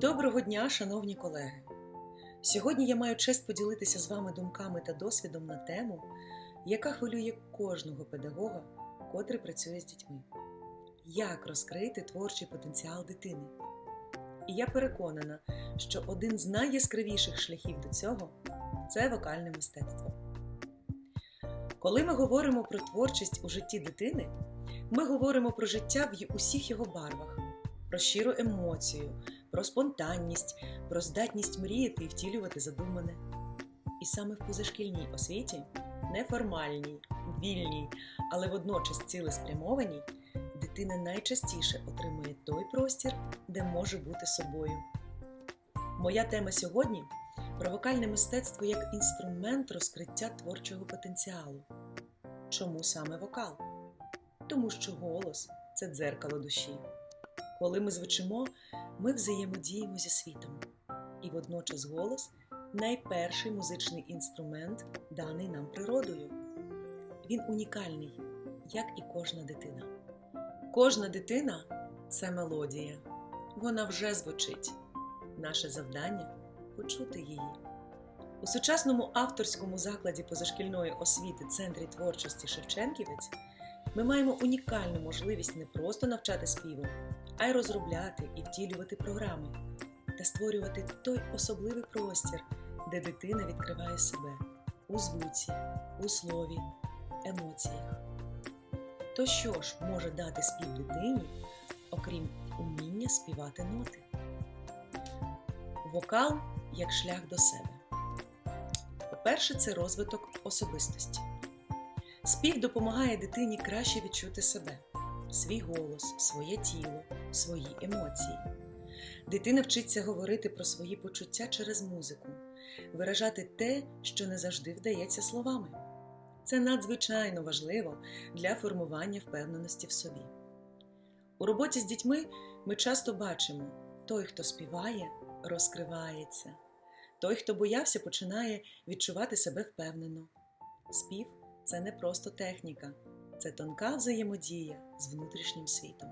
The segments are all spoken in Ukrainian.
Доброго дня, шановні колеги! Сьогодні я маю честь поділитися з вами думками та досвідом на тему, яка хвилює кожного педагога, котрий працює з дітьми. Як розкрити творчий потенціал дитини? І я переконана, що один з найяскравіших шляхів до цього це вокальне мистецтво. Коли ми говоримо про творчість у житті дитини, ми говоримо про життя в усіх його барвах, про щиру емоцію, про спонтанність, про здатність мріяти і втілювати задумане. І саме в позашкільній освіті, неформальній, вільній, але водночас цілеспрямованій, дитина найчастіше отримує той простір, де може бути собою. Моя тема сьогодні про вокальне мистецтво як інструмент розкриття творчого потенціалу. Чому саме вокал? Тому що голос це дзеркало душі. Коли ми звучимо, ми взаємодіємо зі світом. І водночас голос найперший музичний інструмент, даний нам природою. Він унікальний, як і кожна дитина. Кожна дитина це мелодія. Вона вже звучить. Наше завдання почути її. У сучасному авторському закладі позашкільної освіти Центрі творчості Шевченківець ми маємо унікальну можливість не просто навчати співу, а й розробляти і втілювати програми та створювати той особливий простір, де дитина відкриває себе у звуці, у слові, емоціях. То що ж може дати спів дитині, окрім уміння співати ноти? Вокал як шлях до себе. По-перше, це розвиток особистості. Спів допомагає дитині краще відчути себе, свій голос, своє тіло, свої емоції. Дитина вчиться говорити про свої почуття через музику, виражати те, що не завжди вдається словами. Це надзвичайно важливо для формування впевненості в собі. У роботі з дітьми ми часто бачимо, той, хто співає, розкривається, той, хто боявся, починає відчувати себе впевнено. Спів це не просто техніка, це тонка взаємодія з внутрішнім світом.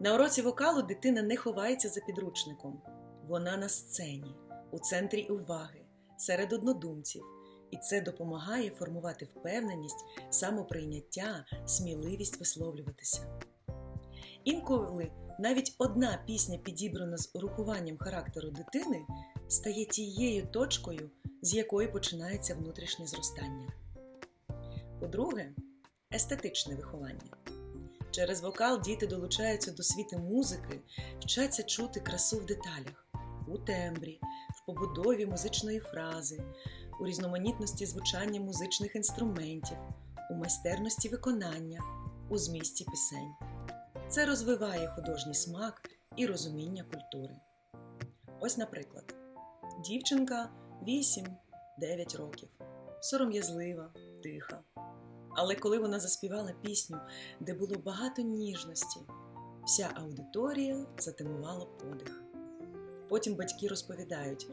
На уроці вокалу дитина не ховається за підручником, вона на сцені, у центрі уваги, серед однодумців, і це допомагає формувати впевненість, самоприйняття, сміливість висловлюватися. Інколи навіть одна пісня, підібрана з урахуванням характеру дитини, стає тією точкою, з якої починається внутрішнє зростання. По-друге, естетичне виховання. Через вокал діти долучаються до світу музики, вчаться чути красу в деталях, у тембрі, в побудові музичної фрази, у різноманітності звучання музичних інструментів, у майстерності виконання, у змісті пісень. Це розвиває художній смак і розуміння культури. Ось, наприклад, дівчинка 8-9 років, сором'язлива, тиха. Але коли вона заспівала пісню, де було багато ніжності, вся аудиторія затимувала подих. Потім батьки розповідають,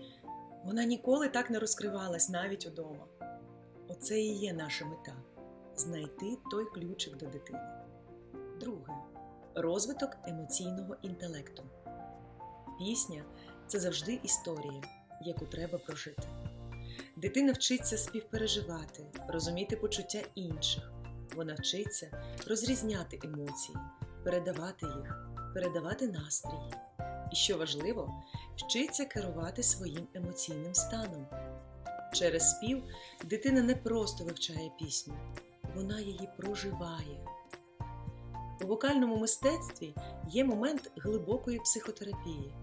вона ніколи так не розкривалась навіть удома. Оце і є наша мета знайти той ключик до дитини. Друге розвиток емоційного інтелекту. Пісня це завжди історія, яку треба прожити. Дитина вчиться співпереживати, розуміти почуття інших. Вона вчиться розрізняти емоції, передавати їх, передавати настрій. І що важливо, вчиться керувати своїм емоційним станом. Через спів дитина не просто вивчає пісню, вона її проживає. У вокальному мистецтві є момент глибокої психотерапії.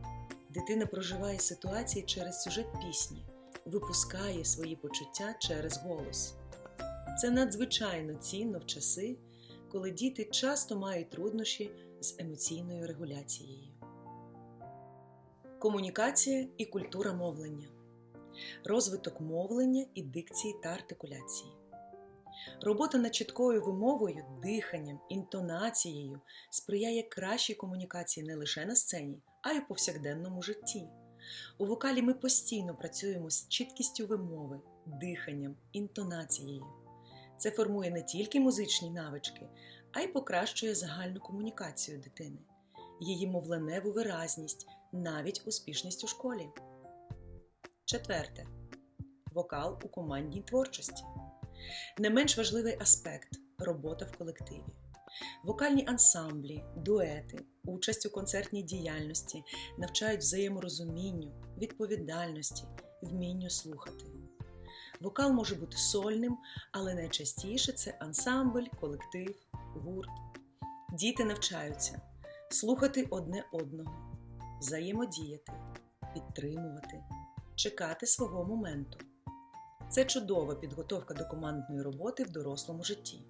Дитина проживає ситуації через сюжет пісні, випускає свої почуття через голос. Це надзвичайно цінно в часи, коли діти часто мають труднощі з емоційною регуляцією. Комунікація і культура мовлення, розвиток мовлення і дикції та артикуляції. Робота над чіткою вимовою, диханням, інтонацією сприяє кращій комунікації не лише на сцені, а й у повсякденному житті. У вокалі ми постійно працюємо з чіткістю вимови, диханням, інтонацією. Це формує не тільки музичні навички, а й покращує загальну комунікацію дитини, її мовленеву виразність, навіть успішність у школі. Четверте. Вокал у командній творчості. Не менш важливий аспект робота в колективі. Вокальні ансамблі, дуети, участь у концертній діяльності навчають взаєморозумінню, відповідальності, вмінню слухати. Вокал може бути сольним, але найчастіше це ансамбль, колектив, гурт. Діти навчаються слухати одне одного, взаємодіяти, підтримувати, чекати свого моменту. Це чудова підготовка до командної роботи в дорослому житті,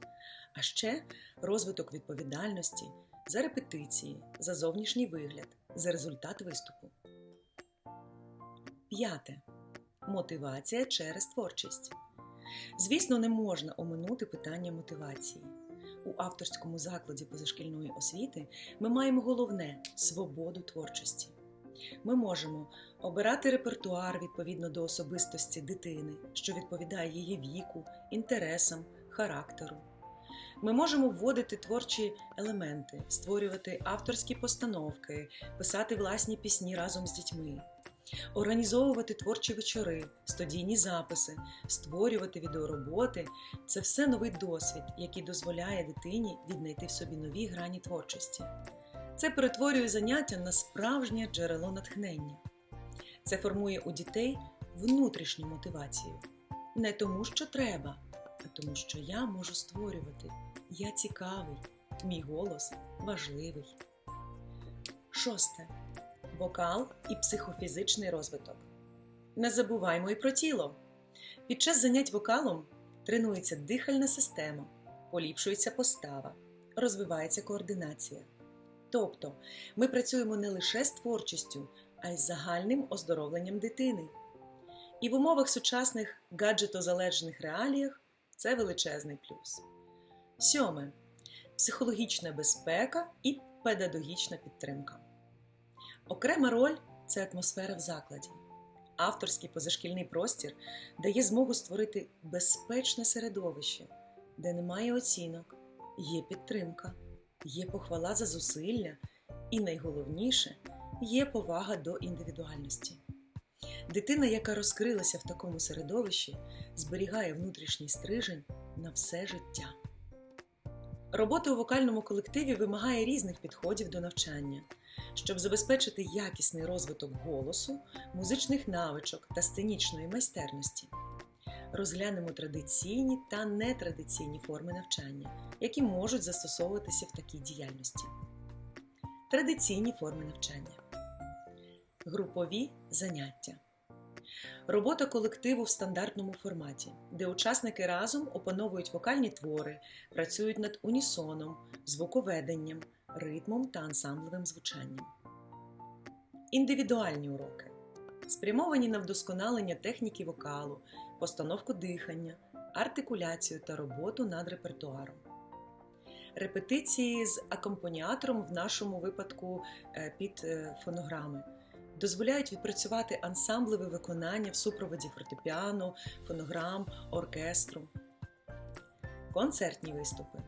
а ще розвиток відповідальності за репетиції, за зовнішній вигляд, за результат виступу. П'яте. Мотивація через творчість. Звісно, не можна оминути питання мотивації. У авторському закладі позашкільної освіти ми маємо головне свободу творчості. Ми можемо обирати репертуар відповідно до особистості дитини, що відповідає її віку, інтересам, характеру. Ми можемо вводити творчі елементи, створювати авторські постановки, писати власні пісні разом з дітьми, організовувати творчі вечори, студійні записи, створювати відеороботи це все новий досвід, який дозволяє дитині віднайти в собі нові грані творчості. Це перетворює заняття на справжнє джерело натхнення. Це формує у дітей внутрішню мотивацію. Не тому, що треба, тому, що я можу створювати. Я цікавий, мій голос важливий. Шосте. Вокал і психофізичний розвиток. Не забуваймо і про тіло. Під час занять вокалом тренується дихальна система, поліпшується постава, розвивається координація. Тобто ми працюємо не лише з творчістю, а й з загальним оздоровленням дитини. І в умовах сучасних гаджетозалежних реаліях це величезний плюс. Сьоме психологічна безпека і педагогічна підтримка. Окрема роль це атмосфера в закладі. Авторський позашкільний простір дає змогу створити безпечне середовище, де немає оцінок, є підтримка, є похвала за зусилля і найголовніше є повага до індивідуальності. Дитина, яка розкрилася в такому середовищі, зберігає внутрішній стрижень на все життя. Робота у вокальному колективі вимагає різних підходів до навчання, щоб забезпечити якісний розвиток голосу, музичних навичок та сценічної майстерності. Розглянемо традиційні та нетрадиційні форми навчання, які можуть застосовуватися в такій діяльності. Традиційні форми навчання. Групові заняття. Робота колективу в стандартному форматі, де учасники разом опановують вокальні твори, працюють над унісоном, звуковеденням, ритмом та ансамблевим звучанням. Індивідуальні уроки спрямовані на вдосконалення техніки вокалу, постановку дихання, артикуляцію та роботу над репертуаром. Репетиції з акомпаніатором в нашому випадку е, під е, фонограми дозволяють відпрацювати ансамблеве виконання в супроводі фортепіано, фонограм, оркестру. Концертні виступи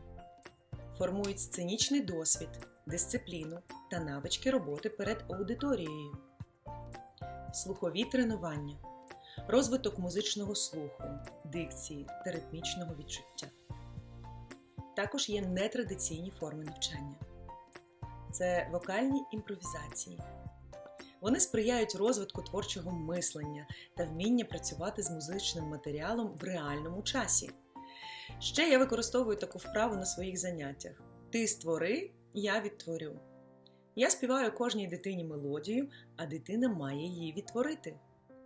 формують сценічний досвід, дисципліну та навички роботи перед аудиторією, слухові тренування, розвиток музичного слуху, дикції та ритмічного відчуття. Також є нетрадиційні форми навчання. Це вокальні імпровізації. Вони сприяють розвитку творчого мислення та вміння працювати з музичним матеріалом в реальному часі. Ще я використовую таку вправу на своїх заняттях: ти створи, я відтворю. Я співаю кожній дитині мелодію, а дитина має її відтворити.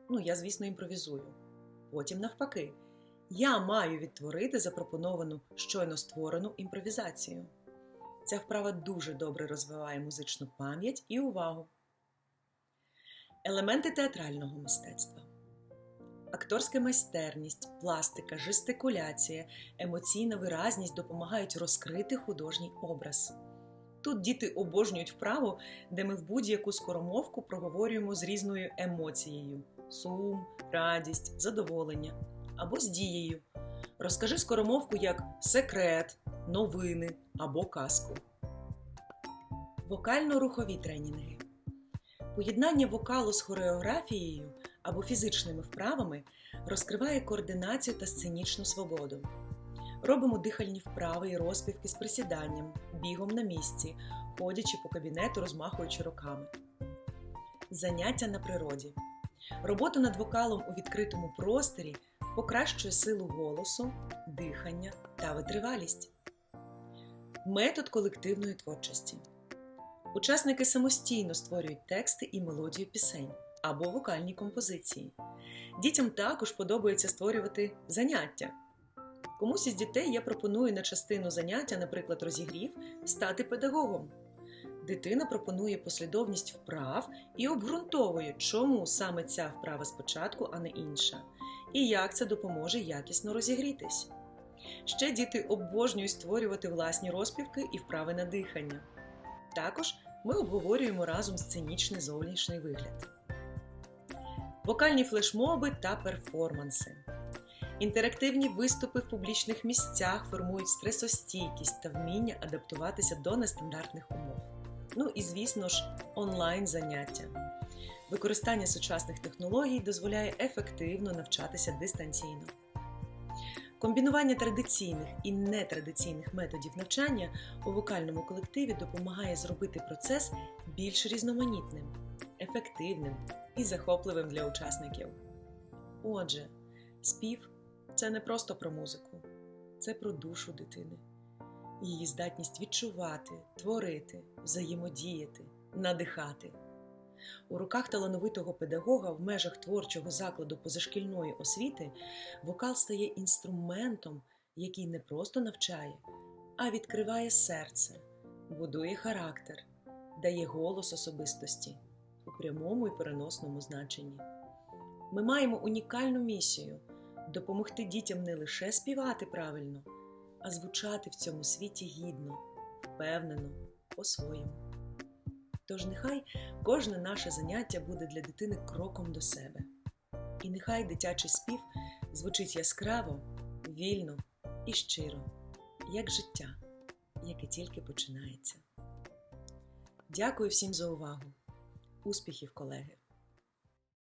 Ну, я, звісно, імпровізую. Потім, навпаки, я маю відтворити запропоновану щойно створену імпровізацію. Ця вправа дуже добре розвиває музичну пам'ять і увагу. Елементи театрального мистецтва. Акторська майстерність, пластика, жестикуляція, емоційна виразність допомагають розкрити художній образ. Тут діти обожнюють вправу, де ми в будь-яку скоромовку проговорюємо з різною емоцією: сум, радість, задоволення або з дією. Розкажи скоромовку як секрет, новини або казку. Вокально-рухові тренінги. Поєднання вокалу з хореографією або фізичними вправами розкриває координацію та сценічну свободу. Робимо дихальні вправи і розпівки з присіданням, бігом на місці, ходячи по кабінету, розмахуючи руками. Заняття на природі. Робота над вокалом у відкритому просторі покращує силу голосу, дихання та витривалість. Метод колективної творчості. Учасники самостійно створюють тексти і мелодію пісень або вокальні композиції. Дітям також подобається створювати заняття. Комусь із дітей я пропоную на частину заняття, наприклад, розігрів, стати педагогом. Дитина пропонує послідовність вправ і обґрунтовує, чому саме ця вправа спочатку, а не інша, і як це допоможе якісно розігрітись. Ще діти обожнюють створювати власні розпівки і вправи на дихання. Також ми обговорюємо разом сценічний зовнішній вигляд. Вокальні флешмоби та перформанси. Інтерактивні виступи в публічних місцях формують стресостійкість та вміння адаптуватися до нестандартних умов. Ну і, звісно ж, онлайн заняття. Використання сучасних технологій дозволяє ефективно навчатися дистанційно. Комбінування традиційних і нетрадиційних методів навчання у вокальному колективі допомагає зробити процес більш різноманітним, ефективним і захопливим для учасників. Отже, спів це не просто про музику, це про душу дитини, її здатність відчувати, творити, взаємодіяти, надихати. У руках талановитого педагога в межах творчого закладу позашкільної освіти вокал стає інструментом, який не просто навчає, а відкриває серце, будує характер, дає голос особистості у прямому і переносному значенні. Ми маємо унікальну місію допомогти дітям не лише співати правильно, а звучати в цьому світі гідно, впевнено, по-своєму. Тож нехай кожне наше заняття буде для дитини кроком до себе. І нехай дитячий спів звучить яскраво, вільно і щиро, як життя, яке тільки починається. Дякую всім за увагу. Успіхів, колеги!